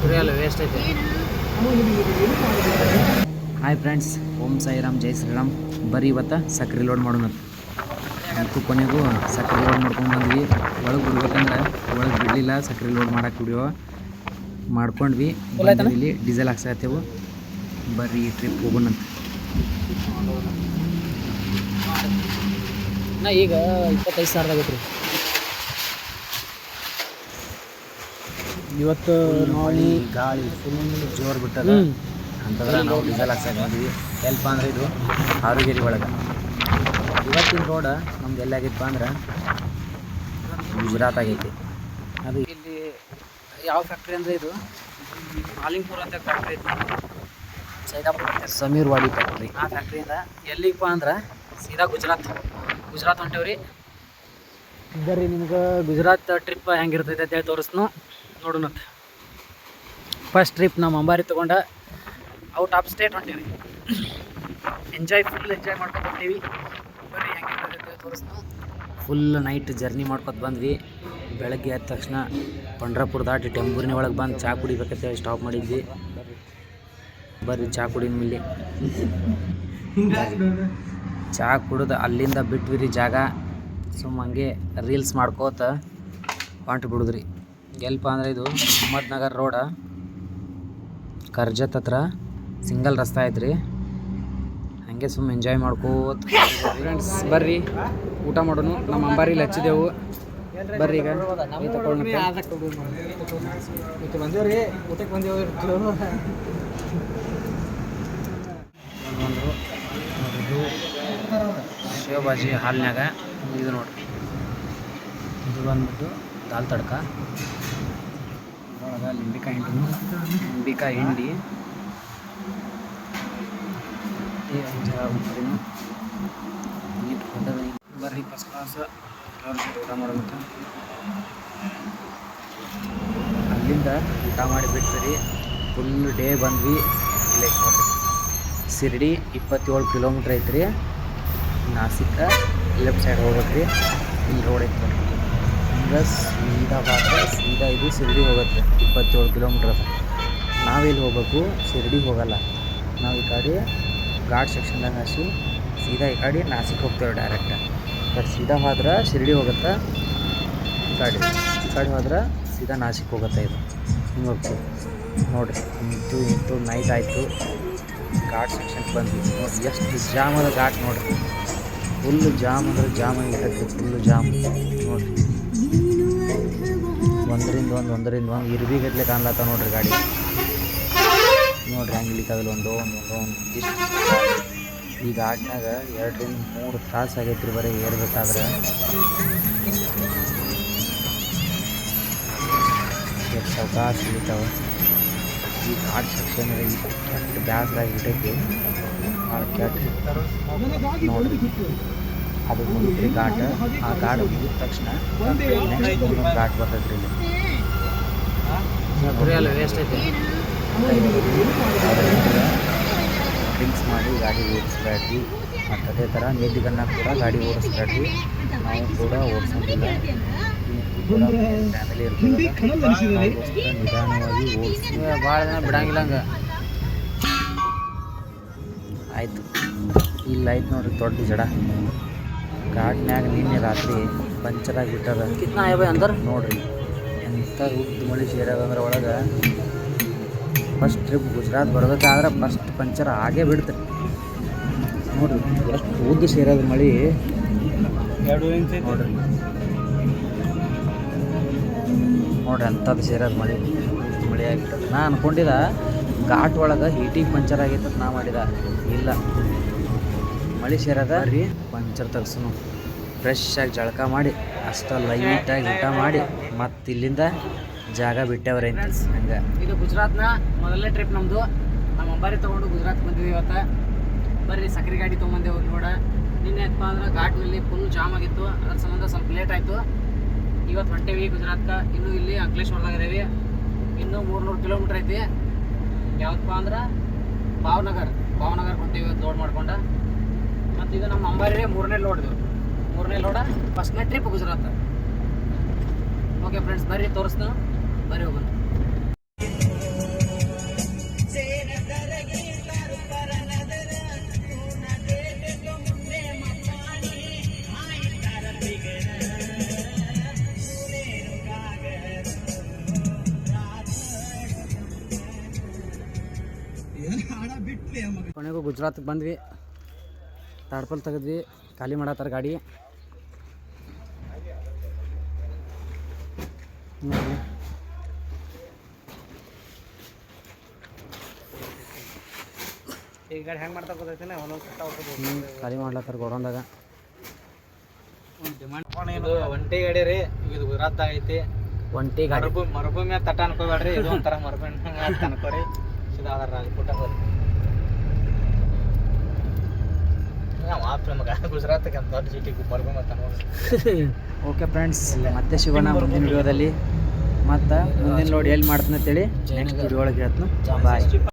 ಕುರಿ ವೇಸ್ಟ್ ಐತೆ. Hi friends Om Sairam ಜೈ ಶ್ರೀರಾಮ್. ಬರೀ ಇವತ್ತು ಸಕ್ರೆ ಲೋಡ್ ಮಾಡೋಣ. ಮತ್ತು ಕೊನೆಗೂ ಸಕ್ರೆ ಲೋಡ್ ಮಾಡ್ಕೊಂಡು ಬಂದ್ವಿ. ಒಳಗೆ ಬಿಡ್ಬೇಕಂದ್ರೆ ಒಳಗೆ ಬಿಡಲಿಲ್ಲ ಸಕ್ರೆ ಲೋಡ್ ಮಾಡಕ್ಕೆ ಬಿಡಿಯೋ. ಮಾಡ್ಕೊಂಡ್ವಿ. ಇಲ್ಲಿ ಡೀಸೆಲ್ ಹಾಕ್ಸತ್ತೇವು ಬರ್ರಿ ಟ್ರಿಪ್ ಹೋಗೋಣಂತ ನಾ ಈಗ ಇಪ್ಪತ್ತೈದು ಸಾವಿರದ ಆಗೈತೆ ರೀ ಇವತ್ತು ನೋಡಿ ಗಾಳಿ ಫುಲ್ ಜೋರು ಬಿಟ್ಟದ. ಅಂತಂದ್ರೆ ನಾವು ಡೀಸೆಲ್ ಹಾಕ್ಸಕ್ಕೆ ಬಂದ್ವಿ. ಎಲ್ಪ ಅಂದ್ರೆ ಇದು ಹಾರುಗೇರಿ ಒಳಗೆ. ಇವತ್ತಿನ ರೋಡ್ ನಮ್ದು ಎಲ್ಲಾಗಿತ್ತು ಅಂದ್ರೆ ಗುಜರಾತ್ ಆಗೈತಿ. ಅದು ಇಲ್ಲಿ ಯಾವ ಫ್ಯಾಕ್ಟ್ರಿ ಅಂದ್ರೆ ಇದು? ಮಾಲಿಂಗ್ಪುರ ಅಂತ ಫ್ಯಾಕ್ಟ್ರಿ ಐತಿ. ಸೈದಾಪುರ ಸಮೀರ್ ವಾಡಿ ಫ್ಯಾಕ್ಟ್ರಿ ಆ ಫ್ಯಾಕ್ಟ್ರಿಯಿಂದ ಎಲ್ಲಿಗಪ್ಪ ಅಂದ್ರೆ ಸೀದಾ ಗುಜರಾತ್. ಗುಜರಾತ್ ಹೊಂಟೇವ್ರಿ. ರೀ ನಿಮ್ಗೆ ಗುಜರಾತ್ ಟ್ರಿಪ್ ಹೆಂಗಿರ್ತೈತೆ ಅಂತೇಳಿ ತೋರಿಸ್ನು ನೋಡೋಣ. ಫಸ್ಟ್ ಟ್ರಿಪ್ ನಮ್ಮ ಅಂಬಾರಿ ತೊಗೊಂಡ ಔಟ್ ಆಫ್ ಸ್ಟೇಟ್ ಹೊಂಟೀವಿ. ಎಂಜಾಯ್ ಫುಲ್ ಎಂಜಾಯ್ ಮಾಡ್ಕೊಂಡು ಬರ್ತೀವಿ ಬರೀ ಹೆಂಗೆ ಫುಲ್ ನೈಟ್ ಜರ್ನಿ ಮಾಡ್ಕೊತ ಬಂದ್ವಿ. ಬೆಳಗ್ಗೆ ಎದ್ದ ತಕ್ಷಣ ಪಂಡ್ರಾಪುರ ದಾಟಿ ಟೆಂಬೂರಿನ ಒಳಗೆ ಬಂದು ಚಹಾ ಕುಡಿಬೇಕಂತೇಳಿ ಸ್ಟಾಪ್ ಮಾಡಿದ್ವಿ. ಬರ್ರಿ ಚಹಾ ಕುಡಿನ ಮಿಲ್ಲಿ ಚಹಾ ಕುಡಿದು ಅಲ್ಲಿಂದ ಬಿಟ್ವಿ ರೀ ಜಾಗ. ಸುಮ್ಮ ಹಂಗೆ ರೀಲ್ಸ್ ಮಾಡ್ಕೋತ ಹೊಂಟು ಬಿಡುದ್ರಿ. ಎಲ್ಪ ಅಂದ್ರೆ ಇದು ಅಹಮದ್ನಗರ್ ರೋಡ. ಕರ್ಜತ್ ಹತ್ರ ಸಿಂಗಲ್ ರಸ್ತೆ ಐತ್ರಿ. ಹಂಗೆ ಸುಮ್ಮ ಎಂಜಾಯ್ ಮಾಡ್ಕೋತ ಫ್ರೆಂಡ್ಸ್ ಬರ್ರಿ. ಊಟ ಮಾಡೋನು. ನಮ್ಮ ಅಂಬಾರಿಲಿ ಹಚ್ಚಿದೆವು. ಬರ್ರಿ ಈಗ. ಇದು ಸೇವ್ ಇದು ನೋಡ್ರಿ. ಇದು ಬಂದ್ಬಿಟ್ಟು ದಾಲ್ ತಡ್ಕ. ಲಿಂಬಿಕಾಯಿ ಹಿಂಡಿ. ಲಿಂಬಿಕಾಯಿ ಹಿಂಡಿ. ಬರ್ರಿ ಫಸ್ಟ್ ಕ್ಲಾಸ್ ಊಟ ಮಾಡೋದಂತ ಅಲ್ಲಿಂದ ಊಟ ಮಾಡಿ ಬಿಟ್ಟರಿ ಫುಲ್ ಡೇ ಬಂದ್ವಿ. ಲೈಕ್ ನೋಡ್ರಿ ಶಿರ್ಡಿ ಇಪ್ಪತ್ತೇಳು ಕಿಲೋಮೀಟ್ರ್ ಐತ್ರಿ. ನಾಸಿಕ ಲೆಫ್ಟ್ ಸೈಡ್ ಹೋಗ್ಬೇಕ್ರಿ. ಇಲ್ಲಿ ರೋಡ್ ಐತೆ ನೋಡ್ರಿ ಹಿಂಗೆ ಸೀದಾ ಬಾದ್ರೆ ಸೀದಾ ಇದು ಶಿರ್ಡಿ ಹೋಗುತ್ತೆ, ಇಪ್ಪತ್ತೇಳು ಕಿಲೋಮೀಟ್ರ್ ನಾವೆಲ್ಲಿ ಹೋಗಬೇಕು, ಶಿರಡಿ ಹೋಗಲ್ಲ. ನಾವು ಈ ಕಡೆ ಘಾಟ್ ಸೆಕ್ಷನ್ದಾಗ ಹಾಸಿ ಸೀದಾ ಈ ಕಡೆ ನಾಸಿಕ್ ಹೋಗ್ತೇವೆ ಡೈರೆಕ್ಟ್ ಬಟ್ ಸೀದಾ ಹೋದ್ರೆ ಶಿರಡಿ ಹೋಗುತ್ತೆ? ಈ ಕಡೆ ಈ ಕಡೆ ಹೋದ್ರೆ ಸೀದಾ ನಾಸಿಕ್ ಹೋಗುತ್ತೆ ಇದು. ಹಿಂಗೆ ಹೋಗ್ತೀವಿ. ನೋಡಿರಿ ಇಂತು ಇಂತು ನೈಟ್ ಆಯಿತು. ಘಾಟ್ ಸೆಕ್ಷನ್ಗೆ ಬಂದ್ವಿ. ನೋಡಿ ಎಷ್ಟು ಜಾಮ್ ಅದ ಘಾಟ್ ನೋಡ್ರಿ. ಫುಲ್ ಜಾಮ್ ಅಂದ್ರೆ ಜಾಮ್ ಆಗಿರ್ತೈತಿ ಫುಲ್ ಜಾಮ್. ನೋಡ್ರಿ. ಒಂದರಿಂದ ಒಂದು ಒಂದರಿಂದ ಒಂದು. ಇರ್ಬಿ ಗಟ್ಲೆ ಕಾಣ್ಲತ್ತ ನೋಡ್ರಿ ಗಾಡಿ. ನೋಡ್ರಿ ಹೆಂಗೆ ಇಳಿತಾವಲ್ಲ ಒಂದು ಒಂದು ಒಂದು ಇಷ್ಟು. ಈ ಗಾಡಿನಾಗ ಎರಡರಿಂದ ಮೂರು ತಾಸು ಆಗೈತ್ರಿ ಬರೀ, ಏರ್ಬೇಕಾದ್ರೆ. ಸಾವಕಾಶ ಇಳಿತಾವ ಈ ಘಾಟ್ ಸೆಕ್ಷನ್ ಕೆಟ್ಟ ಬ್ಯಾಸರಾಗಿಬಿಟ್ಟೈತಿ ಭಾಳ ಕೆಟ್ಟ. ನೋಡ್ರಿ. ಅದು ಮುಗಿದ್ರಿ ಘಾಟ್ ಆ ಘಾಟ್ ಮುಗಿದ ತಕ್ಷಣ ನೆಕ್ಸ್ಟ್ ಇನ್ನೊಂದು ಘಾಟ್ ಬರ್ತೈತ್ರಿ ಇಲ್ಲಿ ಡ್ರಿಂಕ್ಸ್ ಮಾಡಿ ಗಾಡಿ ಓಡಿಸ್ಬೇಡ್ರಿ ಮತ್ತು ಅದೇ ಥರ ನಿದ್ದಿಗನ್ನ ಕೂಡ ಗಾಡಿ ಓಡಿಸ್ಬೇಡ್ರಿ ನಾವು ಕೂಡ ಓಡಿಸೋದಿಲ್ಲ. ಫ್ಯಾಮಿಲಿ ಇರ್ತೀವಿ ನಿಧಾನವಾಗಿ ಓಡಿಸಿ. ಭಾಳ ಜನ ಬಿಡಂಗಿಲ್ಲ ಹಂಗೆ. ಆಯಿತು. ಇಲ್ಲ ಆಯ್ತು ನೋಡ್ರಿ ದೊಡ್ಡ ಜಡ. ಘಾಟ್ನ್ಯಾಗ ನಿನ್ನೆ ರಾತ್ರಿ ಪಂಚರ್ ಆಗಿಬಿಟ್ಟದ ಕಿತ್ನಾ ಆಯ್ ಅಂದ್ರೆ? ನೋಡ್ರಿ ಎಂಥ ಉದ್ದು ಮಳೆ ಸೇರ್ಯಾದಂದ್ರೆ ಒಳಗೆ ಫಸ್ಟ್ ಟ್ರಿಪ್ ಗುಜರಾತ್ ಬರ್ಬೇಕಾದ್ರೆ ಫಸ್ಟ್ ಪಂಚರ್ ಆಗೇ ಬಿಡ್ತು ನೋಡ್ರಿ ಎಷ್ಟು ಉದ್ದು ಸೇರೋದು ಮಳಿ. ಎರಡು ಇಂಚ್ ನೋಡ್ರಿ. ನೋಡ್ರಿ ಅಂಥದ್ದು ಸೇರೋದು ಮಳೆ ಉದ್ದ ಮಳೆ ಆಗಿಬಿಟ್ಟದ. ನಾ ಅನ್ಕೊಂಡಿದ್ದ ಘಾಟ್ ಒಳಗೆ ಹೀಟಿಗೆ ಪಂಚರ್ ಆಗಿತ್ತು ನಾ ಮಾಡಿದ. ಇಲ್ಲ. ಮಳೆ ಸೇರದ ರೀ ಪಂಚರ್ ತಗ್ಸನು. ಫ್ರೆಶ್ ಆಗಿ ಜಳಕ ಮಾಡಿ ಅಷ್ಟ ಆಗಿ ಊಟ ಮಾಡಿ ಮತ್ತೆ ಇಲ್ಲಿಂದ ಜಾಗ ಬಿಟ್ಟವ್ರೆ ಹಂಗೆ. ಇದು ಗುಜರಾತ್ನ ಮೊದಲನೇ ಟ್ರಿಪ್ ನಮ್ಮದು ನಮ್ಮ ಅಂಬಾರಿ ತಗೊಂಡು ಗುಜರಾತ್ ಬಂದಿದ್ವಿ ಇವತ್ತು. ಬರ್ರಿ ಸಕ್ಕರೆ ಗಾಡಿ ತೊಗೊಂಬಂದೇವು ನೋಡ. ನಿನ್ನೆ ಏನಪ್ಪ ಅಂದ್ರೆ ಘಾಟ್ನಲ್ಲಿ ಫುಲ್ ಜಾಮ್ ಆಗಿತ್ತು. ಅದ್ರ ಸಂಬಂಧ ಸ್ವಲ್ಪ ಲೇಟ್ ಆಯಿತು. ಇವತ್ತು ಹೊಂಟೇವಿ ಗುಜರಾತ್ಗೆ ಇನ್ನೂ ಇಲ್ಲಿ ಅಂಕಲೇಶ್ವರದಾಗ ಇದೇವಿ. ಇನ್ನೂ ಮೂರ್ನೂರು ಕಿಲೋಮೀಟ್ರ್ ಐತಿ. ಯಾವತ್ತಪ್ಪ ಅಂದ್ರೆ ಭಾವನಗರ್. ಭಾವನಗರ್ ಹೊಂಟೇವಿ ಇವತ್ತು ಲೋಡ್ ಮಾಡ್ಕೊಂಡು. ಮತ್ತು ಇದು ನಮ್ಮ ಅಂಬಾರಿ ಮೂರನೇ ಲೋಡ್ದು ಮೂರನೇ ಲೋಡ ಫಸ್ಟ್ನೇ ಟ್ರಿಪ್ ಗುಜರಾತ್ ಓಕೆ ಫ್ರೆಂಡ್ಸ್ ಬರ್ರಿ ತೋರಿಸ್ತು ಬರ್ರಿ ಹೋಗೋಣ ಕೊನೆಗೂ ಗುಜರಾತ್ಗೆ ಬಂದ್ವಿ ತಾಡ್ಪಲ್ ತೆಗೆದ್ವಿ. ಖಾಲಿ ಮಾಡತ್ತಾರ ಗಾಡಿ. ಈಗ ಗಾಡಿ ಹೆಂಗೆ ಮಾಡ್ತಾ ಗೊತ್ತೈತಿನ ಒಂದೊಂದು ಕಟ್ಟ ಹೋಗ್ಬೋದು ಖಾಲಿ ಮಾಡ್ಲತ್ತಾರ ಗೋಡೌನ್ದಾಗ. ಇದು ಒಂಟಿ ಗಾಡಿ ರೀ. ಇದು ಗುಜರಾತ್ ಐತಿ ಒಂಟಿ ಗಾಡಿ. ಮರುಭೂಮಿ ತಟ್ಟ ಅನ್ಕೋಬೇಡ್ರಿ. ಇದು ಒಂಥರ ಮರುಭೂಮಿ ಅನ್ಕೋರಿ. ಸೀದಾ ಅದಾರ ರಾಜಪುಟ ಆಪ್ ನಮಗೆ ಗುಜರಾತ್ಗೆ ಅಂತ ದೊಡ್ಡ ಸಿಟಿ ನೋಡಿ ಓಕೆ ಫ್ರೆಂಡ್ಸ್ ಮತ್ತೆ ಶಿವಣ್ಣ ಮುಂದಿನ ವಿಡಿಯೋದಲ್ಲಿ. ಮತ್ತು ಮುಂದಿನ ನೋಡಿ ಎಲ್ಲಿ ಮಾಡ್ತೀನಿ ಅಂತೇಳಿ ನೆಕ್ಸ್ಟ್ ವಿಡಿಯೋ ಒಳಗೆ ಹೇಳ್ತು ಬಾಯ್